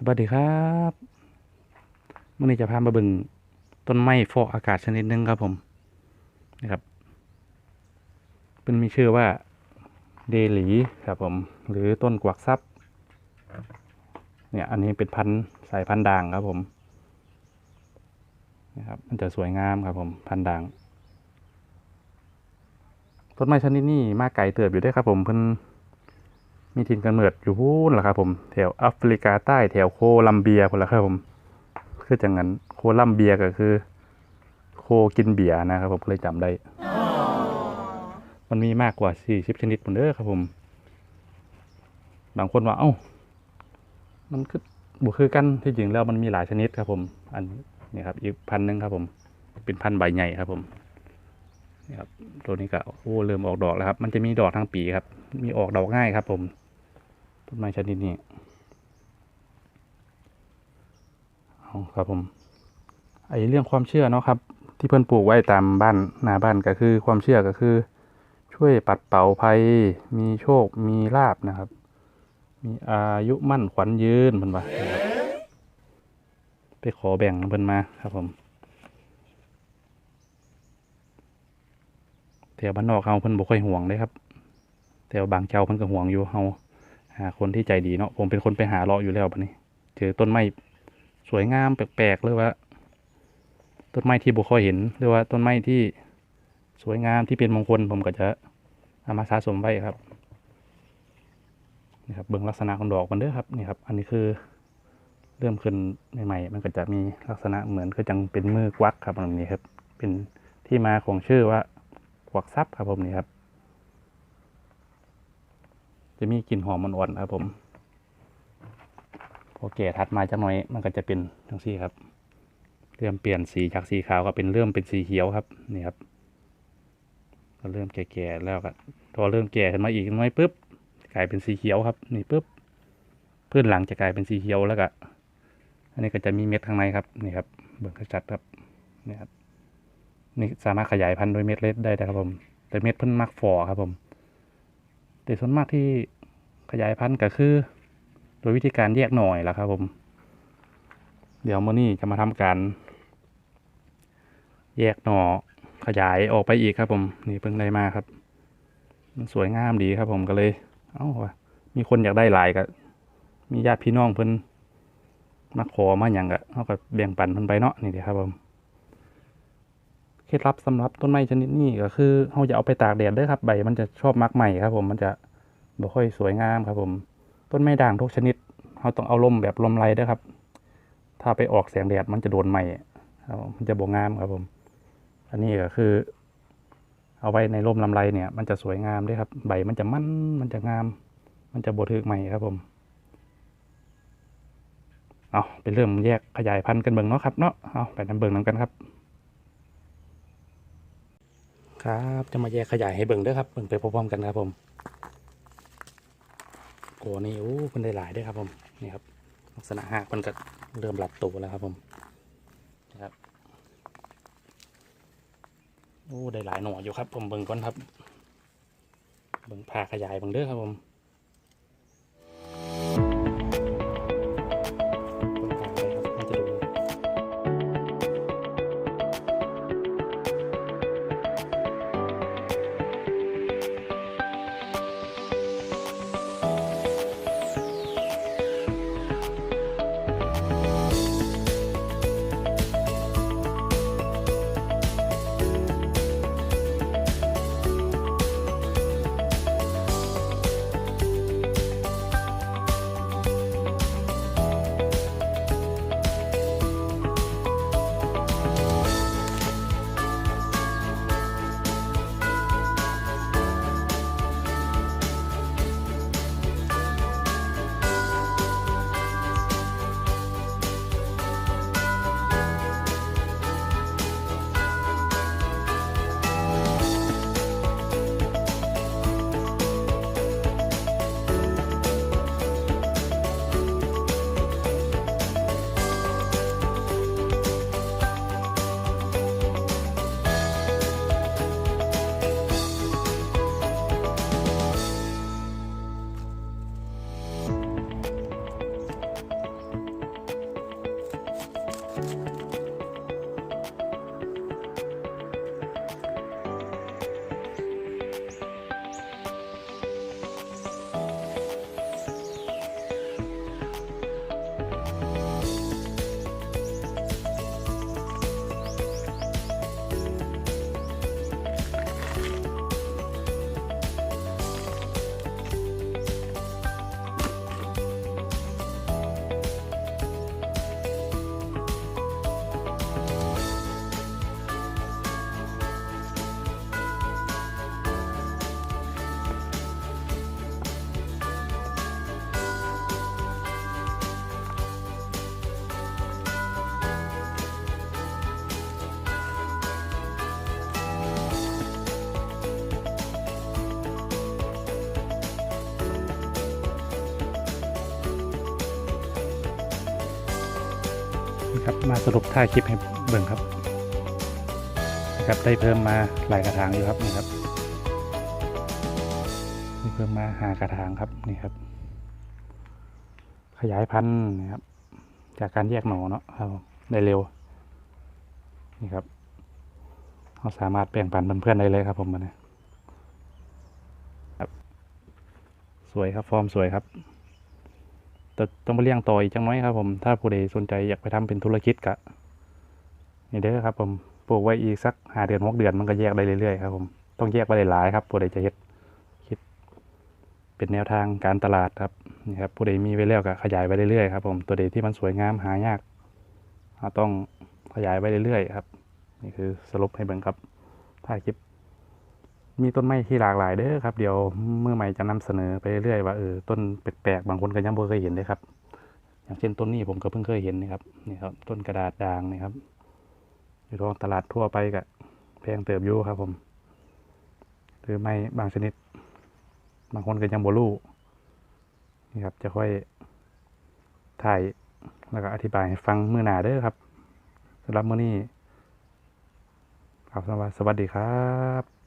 สวัสดีครับมื่อนี้จะพามาเบิงต้นไม้ฟอกอากาศชนิดหนึงครับผมนะครับเป็นมีชื่อว่าเดหลีครับผม หรือต้นกวักซับเนี่ยอันนี้เป็นพันธุ์สายพันธุ์ด่างครับผมนะครับมันจะสวยงามครับผมพันธุ์ด่างต้นไม้ชนิดนี้มาไกลเติบอยู่ได้อครับผมเพิ่น มีถิ่นกำเนิดอยู่พูนแหละครับผมแถวแอฟริกาใต้แถวโคลัมเบียคนละครับผมคือจังนั้นโคลัมเบียก็คือ โคกินเบียนะครับผมเลยจำได้ มันมีมากกว่าสี่สิบชนิดหมดเด้อครับผม บางคนว่าเอ้า มันคือบุคือกันที่จริงแล้วมันมีหลายชนิดครับผม อันนี้ครับ อีกพันหนึ่งครับผม เป็นพันใบใหญ่ครับผมนี่ครับตัวนี้ก็โอ้เริ่มออกดอกแล้วครับ มันจะมีดอกทั้งปีครับ มีออกดอกง่ายครับผม ต้นไม้ชนิดนี้เอาครับผมไอเรื่องความเชื่อเนาะครับ ที่เพื่อนปลูกไว้ตามบ้านหน้าบ้านก็คือความเชื่อก็คือ ช่วยปัดเป่าภัย มีโชคมีลาบนะครับ มีอายุมั่นขวัญยืนเพิ่นว่านะไปขอแบ่งเพิ่นมาครับผมแถวบ้านนอกเฮาเพิ่นบ่ค่อยห่วงเลยครับแถวบางเจ้าเพิ่นก็ห่วงอยู่เฮา หาคนที่ใจดีเนาะผมเป็นคนไปหาเลาะอยู่แล้วปะนี้เจอต้นไม้สวยงามแปลกๆหรือว่า ต้นไม้ที่บุคอยเห็นหรือว่าต้นไม้ที่สวยงามที่เป็นมงคลผมก็จะเอามาสะสมไว้ครับนี่ครับเบื้องลักษณะของดอกมันเด้อครับนี่ครับอันนี้คือเริ่มขึ้นใหม่ๆมันก็จะมีลักษณะเหมือนก็จังเป็นมือกวักครับแบบนี้ครับ เป็นที่มาของชื่อว่ากวักซับครับผมนี่ครับ จะมีกลิ่นหอมอ่อนๆครับผม พอแก่ทัดมาจักหน่อย มันก็จะเป็นทั้งสีครับ เริ่มเปลี่ยนสีจากสีขาวก็เป็นเริ่มเป็นสีเขียวครับนี่ครับ ก็เริ่มแก่ๆแล้วก็พอเริ่มแก่ขึ้นมาอีกน้อยปุ๊บกลายเป็นสีเขียวครับ นี่ปุ๊บพื้นหลังจะกลายเป็นสีเขียวแล้วก็อันนี้ก็จะมีเม็ดข้างในครับนี่ครับเบิ่งชัดครับนี่ครับนี่สามารถขยายพันธุ์โดยเม็ดเล็ดได้นะครับผม แต่เม็ดเพิ่นมักฝ่อครับผม แต่ส่วนมากที่ขยายพันธุ์ก็คือ โดยวิธีการแยกหน่อยละครับผม เดี๋ยวเมื่อนี้จะมาทำการ แยกหน่อขยายออกไปอีกครับ ผม นี่เพิ่งได้มาครับ มันสวยงามดีครับผมก็เลย เอ้าว่ะมีคนอยากได้หลายก็มีญาติพี่น้องเพิ่นมาขอมาอย่างก็เขาก็แบ่งปันเพิ่นไปเนาะนี่เดี๋ยครับผม เคล็ดลับสำหรับต้นไม้ชนิดนี้ก็คือเราจะเอาไปตากแดดเด้วยครับ ใบมันจะชอบมักใหม่ครับ ผมมันจะบ่ค่อยสวยงามครับ ผม ต้นไม้ด่างทุกชนิดเราต้องเอาลมแบบลมไรด้วยครับ ถ้าไปออกแสงแดดมันจะโดนใหม่ครับผมมันจะบวงามครับผม อันนี้ก็คือ เอาไว้ในร่มลำไรเนี่ย มันจะสวยงามด้วยครับ ใบมันจะมั่นมันจะงาม มันจะบทึกใหม่ครับผมเอาไปเริ่มแยกขยายพันธุ์กันเบิ่งเนาะครับเนาะเอาไปนำเบิ่งนำกันครับ ครับ จะมาแยกขยายให้เบิ่งด้วยครับเบิ่งไปพร้อมๆกันครับผมโกนี่โอ้มันได้หลายด้วยครับผมนี่ครับลักษณะหากมันก็เริ่มหลับตัวแล้วครับผมนะครับโอ้ได้หลายหน่ออยู่ครับ ผมเบิ่งก่อนครับเบิ่งผ่าขยายเบิ่งเด้อครับผม นี่ครับมาสรุปท่าคลิปให้เบิ่งครับนะครับได้เพิ่มมาหลายกระถางอยู่ครับนี่ครับนี่เพิ่มมาหากระถางครับนี่ครับ ขยายพันธุ์นะครับ จากการแยกหน่อเนาะครับได้เร็วนี่ครับเราสามารถแบ่งปันเพื่อนๆได้เลยครับผมมันครับสวยครับฟอร์มสวยครับ ต่ต้องไปเลี้ยงต่ออีกจังน้อยครับผม ถ้าผู้ใดสนใจอยากไปทำเป็นธุรกิจกะนี่เด้อครับผมปลูกไว้อีกสักหาเดือนหกเดือนมันก็แยกได้เรื่อยๆครับผมต้องแยกไปหลายๆครับผู้ใดจะเฮ็ดคิด เป็นแนวทางการตลาดครับนี่ครับผู้ใดมีไว้แล้วก็ขยายไปเรื่อยๆครับผมตัวใดที่มันสวยงามหายากต้องขยายไปเรื่อยๆครับ นี่คือสรุปให้เบิ่งครับถ่ายคลิป มีต้นไม้ที่หลากหลายเด้อครับ เดี๋ยวเมื่อใหม่จะนำเสนอไปเรื่อยว่าเออต้นแปลกๆบางคนก็ยังบ่เคยเห็นเลยครับ อย่างเช่นต้นนี้ผมก็เพิ่งเคยเห็นนะครับนี่ครับ ต้นกระดาษด่างนี่ครับ อยู่ท้องตลาดทั่วไปก็แพงเติบอยู่ครับ ผม หรือไม่บางชนิด บางคนก็ยังบ่รู้นี่ครับ จะค่อยถ่ายแล้วก็อธิบายให้ฟังมื้อหนาเด้อครับสำหรับมื้อนี้ครับสวัสดีครับ